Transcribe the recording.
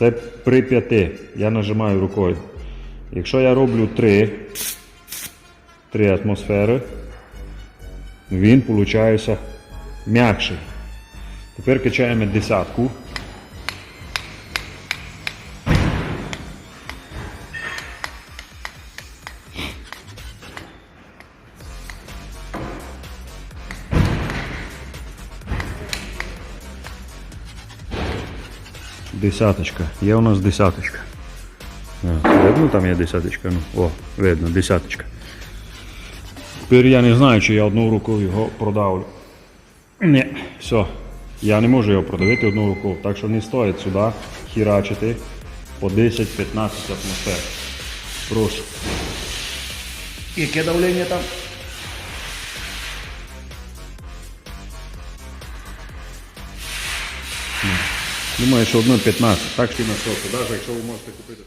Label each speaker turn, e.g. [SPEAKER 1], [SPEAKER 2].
[SPEAKER 1] Це при 5. Я нажимаю рукою. Якщо я роблю 3, 3 атмосфери, він виходить м'якший. Тепер качаємо десятку. Десяточка. Є у нас десяточка. Видно, там є десяточка. Ну, о, видно, десяточка. Тепер я не знаю, чи я одну руку його продавлю. Ні, все. Я не можу його продавити одну руку, так що не стоїть сюди хірачити по 10-15 атмосфер. Прошу. Яке давлення там? Думаю, що одно 15, так що на сотку, навіть якщо ви можете купити.